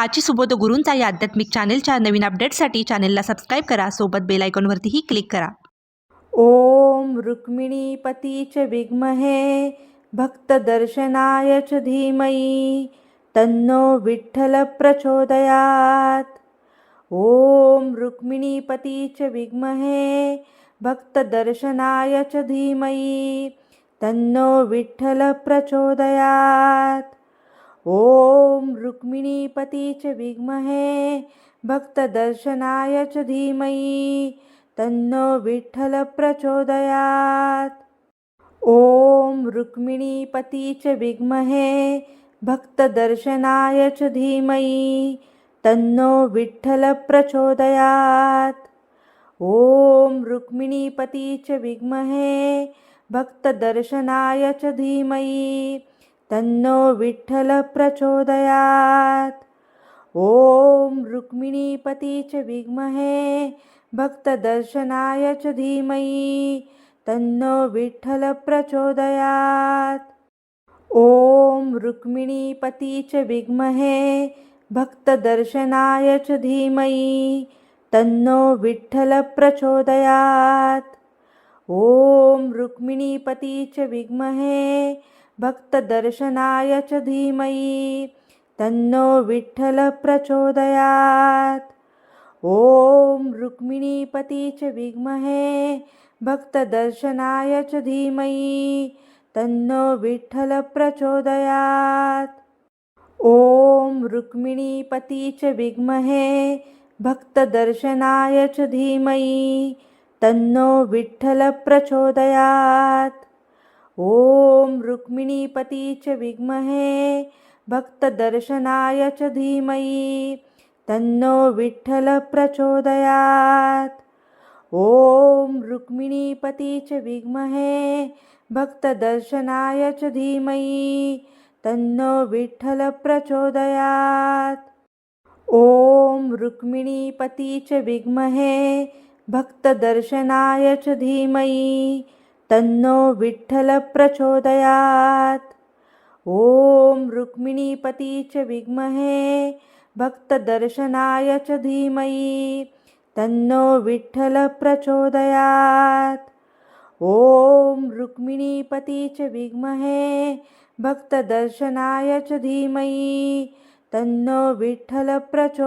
हाची सुबोध गुरूंचा या आध्यात्मिक चॅनेलच्या नवीन अपडेटसाठी चॅनेलला सबस्क्राईब करा. सोबत बेल आयकॉनवरतीही क्लिक करा. ओम रुक्मिणीपती च विग्महे भक्तदर्शनाय च धीमयी तन्नो विठ्ठल प्रचोदयात्. ॐ रुक्मिणीपती च विद्महे भक्तदर्शनाय च धीमहि तन्नो विठ्ठल प्रचोदयात्. ॐ रुक्मिणीपती च विद्महे भक्तदर्शनाय च धीमहि तन्नो विठ्ठलप्रचोदयात् ॐ रुक्मिणीपती च विद्महे भक्तदर्शनाय च धीमहि तन्नो विठ्ठलप्रचोदयात् ॐ रुक्मिणीपती च विद्महे भक्तदर्शनाय च धीमहि तन्नो विठ्ठल प्रचोदयात्. ॐ रुक्मिणीपती च विद्महे भक्तदर्शनाय च धीमहि तन्नो विठ्ठल प्रचोदयात्. ॐ रुक्मिणीपती च विद्महे भक्तदर्शनाय च धीमहि तन्नो विठ्ठल प्रचोदयात्. ॐ रुक्मिणीपती च विद्महे भक्तदर्शनाय च धीमहि तन्नो विठ्ठलप्रचोदयात्। ॐ रुक्मिणीपती च विद्महे भक्तदर्शनाय च धीमहि तन्नो विठ्ठलप्रचोदयात्। ॐ रुक्मिणीपती च विद्महे भक्तदर्शनाय च धीमहि तन्नो विठ्ठलप्रचोदयात्। ॐ रुक्मिणीपती च विद्महे भक्तदर्शनाय च धीमहि तन्नो विठ्ठल प्रचोदयात्. ॐ रुक्मिणीपती च विद्महे भक्तदर्शनाय च धीमहि तन्नो विठ्ठल प्रचोदयात्. ॐ रुक्मिणीपती च विद्महे भक्तदर्शनाय च धीमहि तन्नो विठ्ठलप्रचोदयात् ॐ रुक्मिणीपती च विद्महे भक्तदर्शनाय च धीमहि तन्नो विठ्ठलप्रचोदयात् ॐ रुक्मिणीपती च विद्महे भक्तदर्शनाय च धीमहि तन्नो विठ्ठलप्रचोदयात्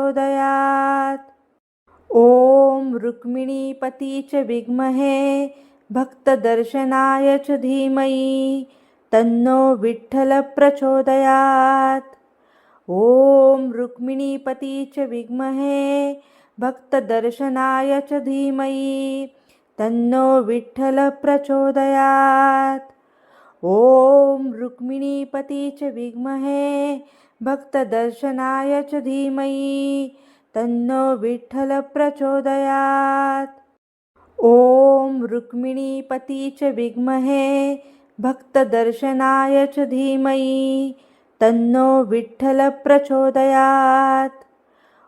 ॐ रुक्मिणीपती च विद्महे भक्तदर्शनाय च धीमहि तन्नो विठ्ठलप्रचोदयात्। ॐ रुक्मिणीपती च विद्महे भक्तदर्शनाय च धीमहि तन्नो विठ्ठलप्रचोदयात्। ॐ रुक्मिणीपती च विद्महे भक्तदर्शनाय च धीमहि तन्नो विठ्ठलप्रचोदयात्। ॐ रुक्मिणीपती च विद्महे भक्तदर्शनाय च धीमहि तन्नो विठ्ठल प्रचोदयात्.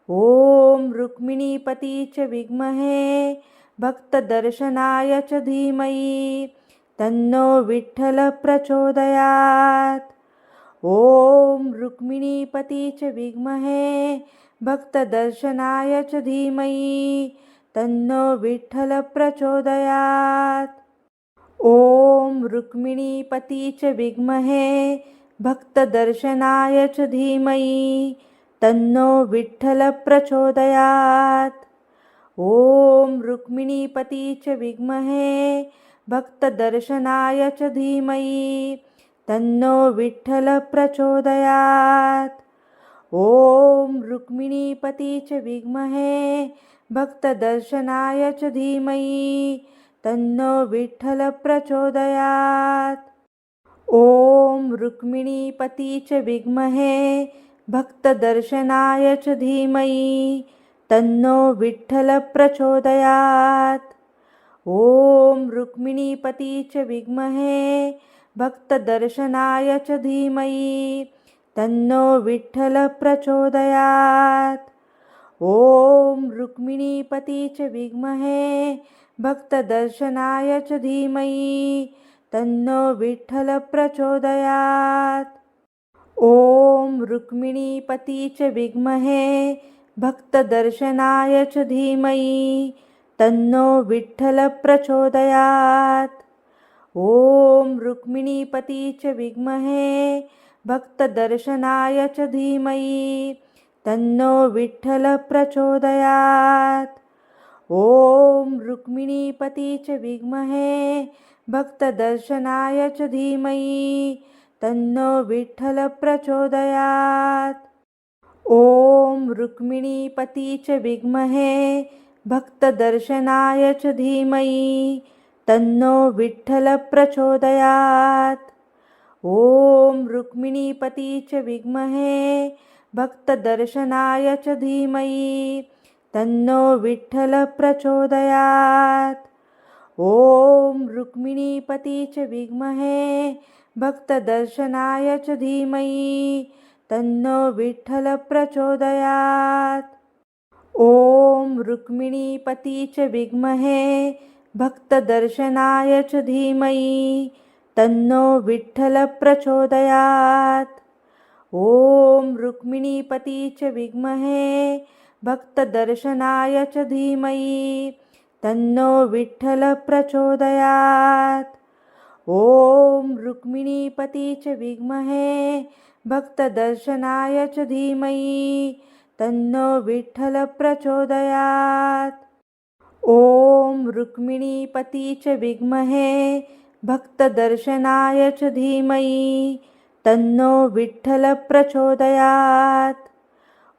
ॐ रुक्मिणीपती च विद्महे भक्तदर्शनाय च धीमहि तन्नो विठ्ठल प्रचोदयात्. ॐ रुक्मिणीपती च विद्महे भक्तदर्शनाय च धीमहि तन्नो विठ्ठल प्रचोदयात्। ॐ रुक्मिणीपती च विद्महे भक्तदर्शनाय च धीमहि तन्नो विठ्ठल प्रचोदयात्। ॐ रुक्मिणीपती च विद्महे भक्तदर्शनाय च धीमहि तन्नो विठ्ठल प्रचोदयात्। ॐ रुक्मिणीपती च विद्महे भक्तदर्शनाय च धीमहि तन्नो विठ्ठलप्रचोदयात्। ॐ रुक्मिणीपती च विद्महे भक्तदर्शनाय च धीमहि तन्नो विठ्ठलप्रचोदयात्। ॐ रुक्मिणीपती च विद्महे भक्तदर्शनाय च धीमहि तन्नो विठ्ठलप्रचोदयात्। ॐ रुक्मिणीपती च विद्महे भक्तदर्शनाय च धीमहि तन्नो विठ्ठलप्रचोदयात् ॐ रुक्मिणीपती च विद्महे भक्तदर्शनाय च धीमहि तन्नो विठ्ठलप्रचोदयात् ॐ रुक्मिणीपती च विद्महे भक्तदर्शनाय च धीमहि तन्नो विठ्ठल प्रचोदयात्. ॐ रुक्मिणीपती च विद्महे भक्तदर्शनाय च धीमहि तन्नो विठ्ठल प्रचोदयात्. ॐ रुक्मिणीपती च विद्महे भक्तदर्शनाय च धीमहि तन्नो विठ्ठल प्रचोदयात्. ॐ रुक्मिणीपती च विद्महे भक्तदर्शनाय च धीमहि तन्नो विठ्ठलप्रचोदयात्। ॐ रुक्मिणीपती च विद्महे भक्तदर्शनाय च धीमहि तन्नो विठ्ठलप्रचोदयात्। ॐ रुक्मिणीपती च विद्महे भक्तदर्शनाय च धीमहि तन्नो विठ्ठलप्रचोदयात्। ॐ रुक्मिणीपती च विद्महे भक्तदर्शनाय च धीमहि तन्नो विठ्ठल प्रचोदयात्. ॐ रुक्मिणीपती च विद्महे भक्तदर्शनाय च धीमहि तन्नो विठ्ठल प्रचोदयात्. ॐ रुक्मिणीपती च विद्महे भक्तदर्शनाय च धीमहि तन्नो विठ्ठलप्रचोदयात्।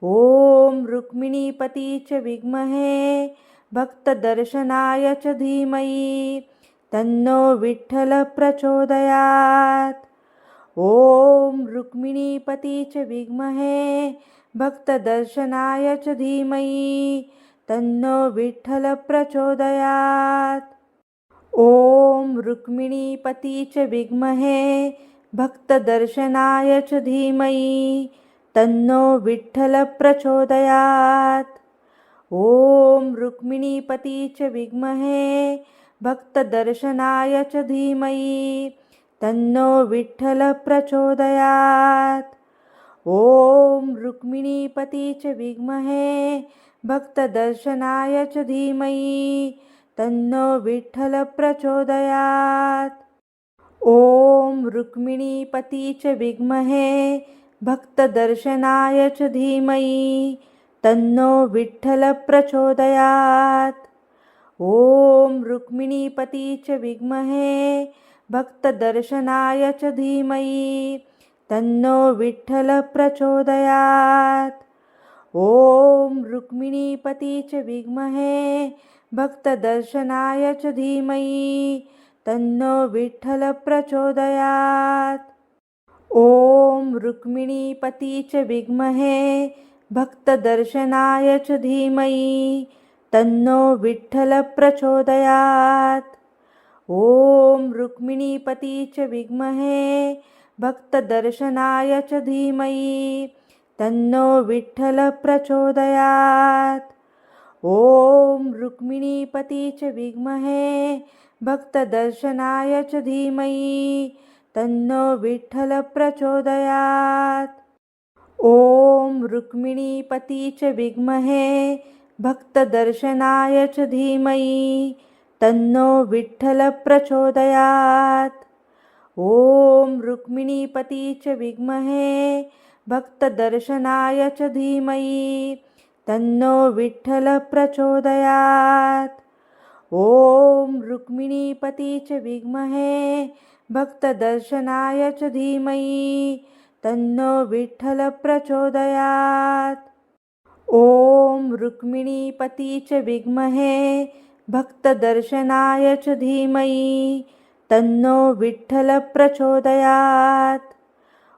ॐ रुक्मिणीपती च विद्महे भक्तदर्शनाय च धीमहि तन्नो विठ्ठलप्रचोदयात्। ॐ रुक्मिणीपती च विद्महे भक्तदर्शनाय च धीमहि तन्नो विठ्ठलप्रचोदयात् ॐ रुक्मिणीपती च विद्महे भक्तदर्शनाय च धीमहि तन्नो विठ्ठलप्रचोदयात्। ॐ रुक्मिणीपती च विद्महे भक्तदर्शनाय च धीमहि तन्नो विठ्ठलप्रचोदयात्। ॐ रुक्मिणीपती च विद्महे भक्तदर्शनाय च धीमहि तन्नो विठ्ठलप्रचोदयात्। ॐ रुक्मिणीपती च विद्महे भक्तदर्शनाय च धीमहि तन्नो विठ्ठलप्रचोदयात् ॐ रुक्मिणीपती च विद्महे भक्तदर्शनाय च धीमहि तन्नो विठ्ठलप्रचोदयात् ॐ रुक्मिणीपती च विद्महे भक्तदर्शनाय च धीमहि तन्नो विठ्ठल प्रचोदयात्। ॐ रुक्मिणीपती च विद्महे भक्तदर्शनाय च धीमहि तन्नो विठ्ठल प्रचोदयात्। ॐ रुक्मिणीपती च विद्महे भक्तदर्शनाय च धीमहि तन्नो विठ्ठल प्रचोदयात्। ॐ रुक्मिणीपती च विद्महे भक्तदर्शनाय च धीमहि तन्नो विठ्ठलप्रचोदयात्। ॐ रुक्मिणीपती च विद्महे भक्तदर्शनाय च धीमहि तन्नो विठ्ठलप्रचोदयात्। ॐ रुक्मिणीपती च विद्महे भक्तदर्शनाय च धीमहि तन्नो विठ्ठलप्रचोदयात्। ॐ रुक्मिणीपती च विद्महे भक्तदर्शनाय च धीमहि तन्नो विठ्ठलप्रचोदयात् ॐ रुक्मिणीपती च विद्महे भक्तदर्शनाय च धीमहि तन्नो विठ्ठलप्रचोदयात्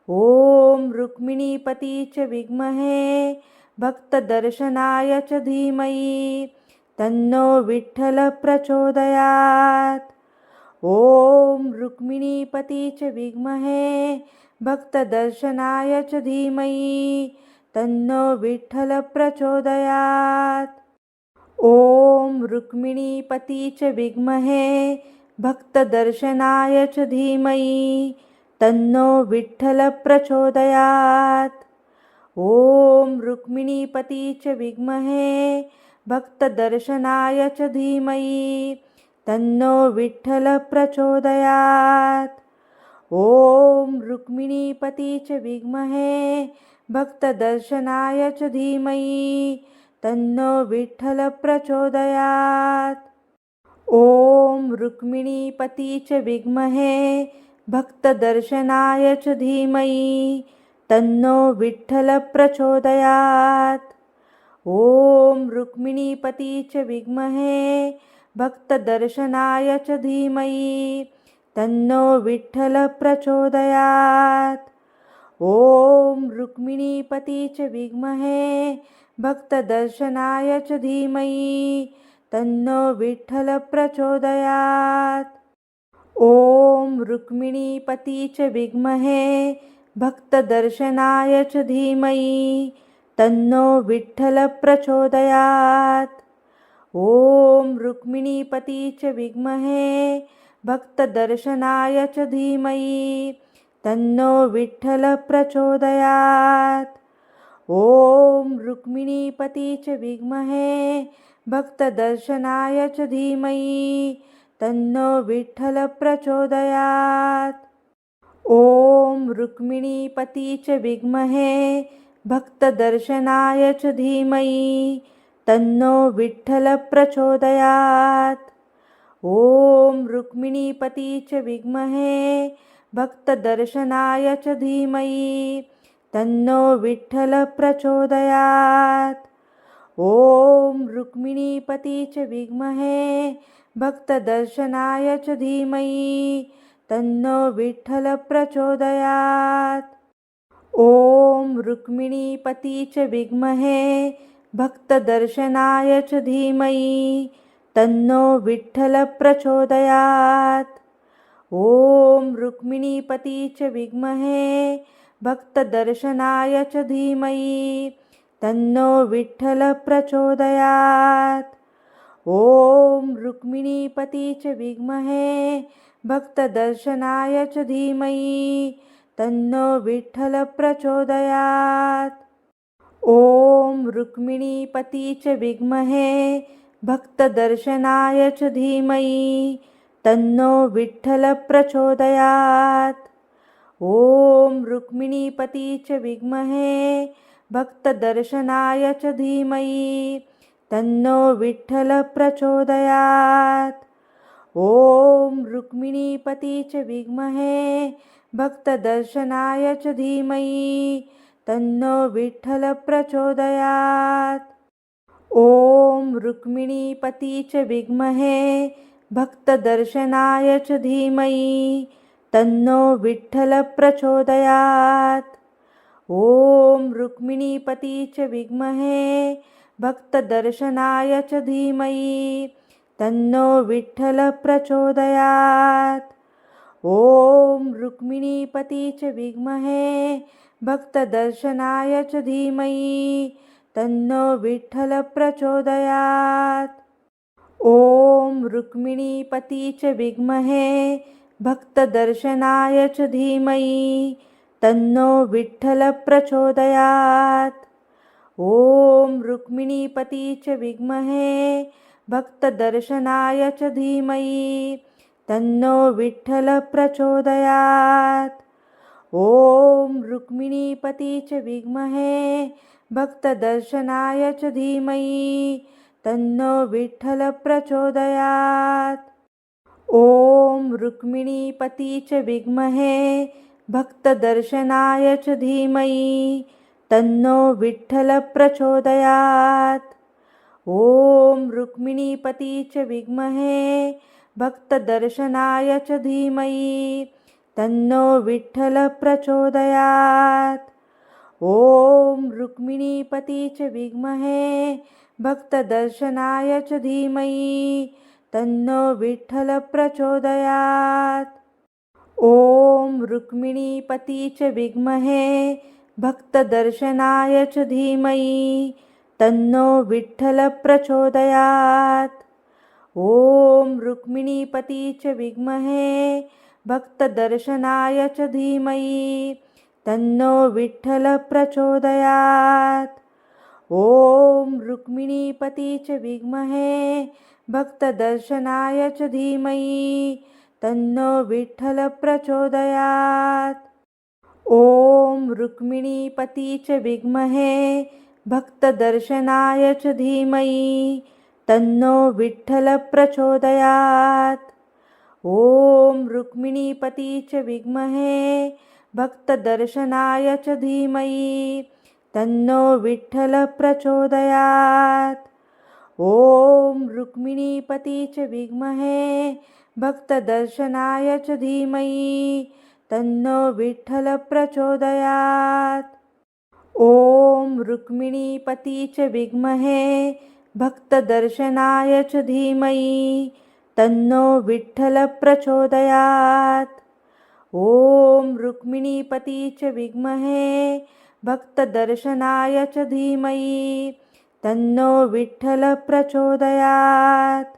ॐ रुक्मिणीपती च विद्महे भक्तदर्शनाय च धीमहि तन्नो विठ्ठलप्रचोदयात् ॐ रुक्मिणीपती च विद्महे भक्तदर्शनाय च धीमहि तन्नो विठ्ठलप्रचोदयात् ॐ रुक्मिणीपती च विद्महे भक्तदर्शनाय च धीमहि तन्नो विठ्ठलप्रचोदयात् ॐ रुक्मिणीपती च विद्महे भक्तदर्शनाय च धीमहि तन्नो विठ्ठलप्रचोदयात्। ॐ रुक्मिणीपती च विद्महे भक्तदर्शनाय च धीमहि तन्नो विठ्ठलप्रचोदयात्। ॐ रुक्मिणीपती च विद्महे भक्तदर्शनाय च धीमहि तन्नो विठ्ठलप्रचोदयात्। ॐ रुक्मिणीपती च विद्महे भक्तदर्शनाय च धीमहि तन्नो विठ्ठल प्रचोदयात्. ॐ रुक्मिणीपती च विद्महे भक्तदर्शनाय च धीमहि तन्नो विठ्ठल प्रचोदयात्. ॐ रुक्मिणीपती च विद्महे भक्तदर्शनाय च धीमहि तन्नो विठ्ठलप्रचोदयात्। ॐ रुक्मिणीपती च विद्महे भक्तदर्शनाय च धीमहि तन्नो विठ्ठलप्रचोदयात्। ॐ रुक्मिणीपती च विद्महे भक्तदर्शनाय च धीमहि तन्नो विठ्ठलप्रचोदयात् ॐ रुक्मिणीपती च विद्महे भक्तदर्शनाय च धीमहि तन्नो विठ्ठलप्रचोदयात्। ॐ रुक्मिणीपती च विद्महे भक्तदर्शनाय च धीमहि तन्नो विठ्ठलप्रचोदयात्। ॐ रुक्मिणीपती च विद्महे भक्तदर्शनाय च धीमहि तन्नो विठ्ठलप्रचोदयात्। ॐ रुक्मिणीपती च विद्महे भक्तदर्शनाय च धीमहि तन्नो विठ्ठल प्रचोदयात्. ॐ रुक्मिणीपती च विद्महे भक्तदर्शनाय च धीमहि तन्नो विठ्ठल प्रचोदयात्. ॐ रुक्मिणीपती च विद्महे भक्तदर्शनाय च धीमहि तन्नो विठ्ठल प्रचोदयात्। ॐ रुक्मिणीपती च विद्महे भक्तदर्शनाय च धीमहि तन्नो विठ्ठल प्रचोदयात्। ॐ रुक्मिणीपती च विद्महे भक्तदर्शनाय च धीमहि तन्नो विठ्ठल प्रचोदयात्। ॐ रुक्मिणीपती च विद्महे भक्तदर्शनाय च धीमहि तन्नो विठ्ठल प्रचोदयात्. ॐ रुक्मिणीपती च विद्महे भक्तदर्शनाय च धीमहि तन्नो विठ्ठल प्रचोदयात्. ॐ रुक्मिणीपती च विद्महे भक्तदर्शनाय च धीमहि तन्नो विठ्ठल प्रचोदयात्. ॐ रुक्मिणीपती च विद्महे भक्तदर्शनाय च धीमहि तन्नो विठ्ठल प्रचोदयात्. ॐ रुक्मिणीपती च विद्महे भक्तदर्शनाय च धीमहि तन्नो विठ्ठल प्रचोदयात्. ॐ रुक्मिणीपती च विद्महे भक्तदर्शनाय च धीमहि तन्नो विठ्ठलप्रचोदयात्। ॐ रुक्मिणीपती च विद्महे भक्तदर्शनाय च धीमहि तन्नो विठ्ठलप्रचोदयात्। ॐ रुक्मिणीपती च विद्महे भक्तदर्शनाय च धीमहि तन्नो विठ्ठलप्रचोदयात्। ॐ रुक्मिणीपती च विद्महे भक्तदर्शनाय च धीमहि तन्नो विठ्ठल प्रचोदयात्. ॐ रुक्मिणीपती च विद्महे भक्तदर्शनाय च धीमहि तन्नो विठ्ठल प्रचोदयात्. ॐ रुक्मिणीपती च विद्महे भक्तदर्शनाय च धीमहि तन्नो विठ्ठलप्रचोदयात् ॐ रुक्मिणीपती च विद्महे भक्तदर्शनाय च धीमहि तन्नो विठ्ठलप्रचोदयात् ॐ रुक्मिणीपती च विद्महे भक्तदर्शनाय च धीमहि तन्नो विठ्ठलप्रचोदयात् ॐ रुक्मिणीपती च विद्महे भक्तदर्शनाय च धीमहि तन्नो विठ्ठलप्रचोदयात्। ॐ रुक्मिणीपती च विद्महे भक्तदर्शनाय च धीमहि तन्नो विठ्ठलप्रचोदयात्। ॐ रुक्मिणीपती च विद्महे भक्तदर्शनाय च धीमहि तन्नो विठ्ठलप्रचोदयात्। ॐ रुक्मिणीपती च विद्महे भक्तदर्शनाय च धीमहि तन्नो विठ्ठल प्रचोदयात्. ॐ रुक्मिणीपती च विद्महे भक्तदर्शनाय च धीमहि तन्नो विठ्ठल प्रचोदयात्.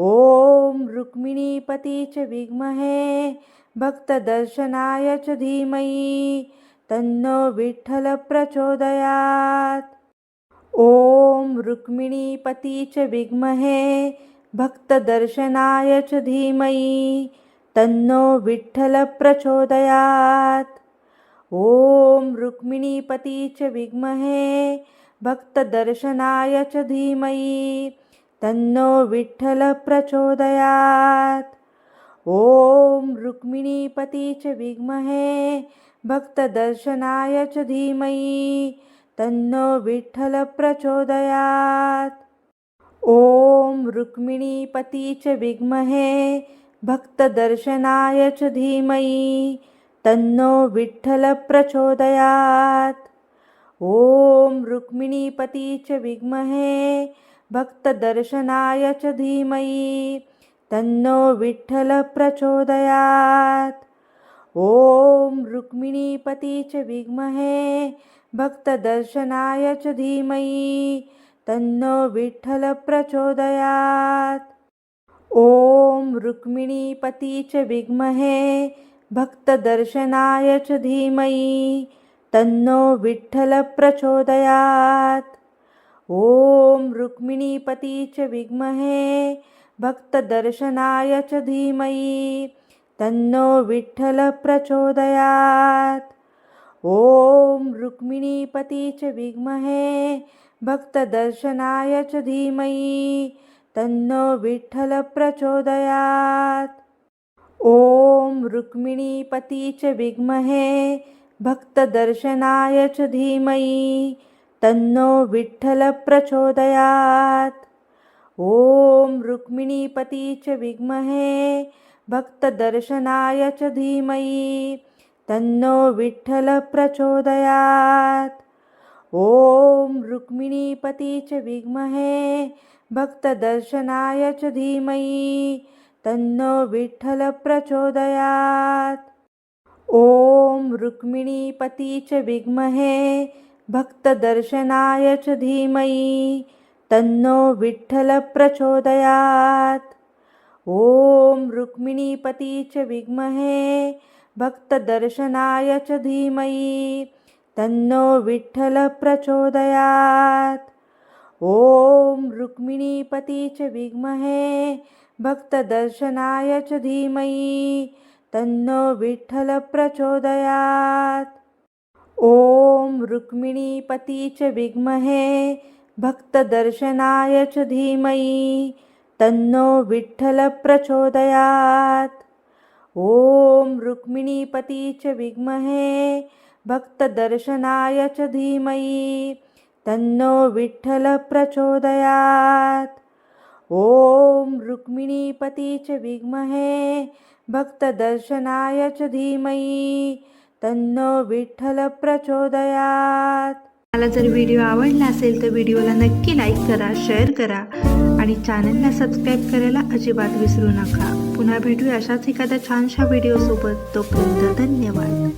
ॐ रुक्मिणीपती च विद्महे भक्तदर्शनाय च धीमहि तन्नो विठ्ठल प्रचोदयात्। ॐ रुक्मिणीपती च विद्महे भक्तदर्शनाय च धीमहि तन्नो विठ्ठल प्रचोदयात्। ॐ रुक्मिणीपती च विद्महे भक्तदर्शनाय च धीमहि तन्नो विठ्ठल प्रचोदयात्। ॐ रुक्मिणीपती च विद्महे भक्तदर्शनाय च धीमहि तन्नो विठ्ठलप्रचोदयात्। ॐ रुक्मिणीपती च विद्महे भक्तदर्शनाय च धीमहि तन्नो विठ्ठलप्रचोदयात्। ॐ रुक्मिणीपती च विद्महे भक्तदर्शनाय च धीमहि तन्नो विठ्ठलप्रचोदयात्। ॐ रुक्मिणीपती च विद्महे भक्तदर्शनाय च धीमहि तन्नो विठ्ठलप्रचोदयात् ॐ रुक्मिणीपती च विद्महे भक्तदर्शनाय च धीमहि तन्नो विठ्ठलप्रचोदयात् ॐ रुक्मिणीपती च विद्महे भक्तदर्शनाय च धीमहि तन्नो विठ्ठल प्रचोदयात्. ॐ रुक्मिणीपती च विद्महे भक्तदर्शनाय च धीमहि तन्नो विठ्ठल प्रचोदयात्. ॐ रुक्मिणीपती च विद्महे भक्तदर्शनाय च धीमहि तन्नो विठ्ठल प्रचोदयात्. ॐ रुक्मिणीपती च विद्महे भक्तदर्शनाय च धीमहि तन्नो विठ्ठलप्रचोदयात्। ॐ रुक्मिणीपती च विद्महे भक्तदर्शनाय च धीमहि तन्नो विठ्ठलप्रचोदयात्। ॐ रुक्मिणीपती च विद्महे भक्तदर्शनाय च धीमहि तन्नो विठ्ठलप्रचोदयात्। ॐ रुक्मिणीपती च विद्महे भक्तदर्शनाय च धीमहि तन्नो विठ्ठल प्रचोदयात्. ॐ रुक्मिणीपती च विद्महे भक्तदर्शनाय च धीमहि तन्नो विठ्ठल प्रचोदयात्. ॐ रुक्मिणीपती च विद्महे भक्तदर्शनाय च धीमहि तन्नो विठ्ठल प्रचोदयात्। ॐ रुक्मिणीपती च विद्महे भक्तदर्शनाय च धीमहि तन्नो विठ्ठल प्रचोदयात्। ॐ रुक्मिणीपती च विद्महे भक्तदर्शनाय च धीमहि तन्नो विठ्ठल प्रचोदयात्। मला जर व्हिडिओ आवडला असेल तर व्हिडिओला नक्की लाईक करा शेअर करा. आणि चॅनलला सबस्क्राईब करायला अजिबात विसरू नका. पुन्हा भेटूया अशाच एखाद्या छानशा व्हिडिओसोबत तोपर्यंत धन्यवाद.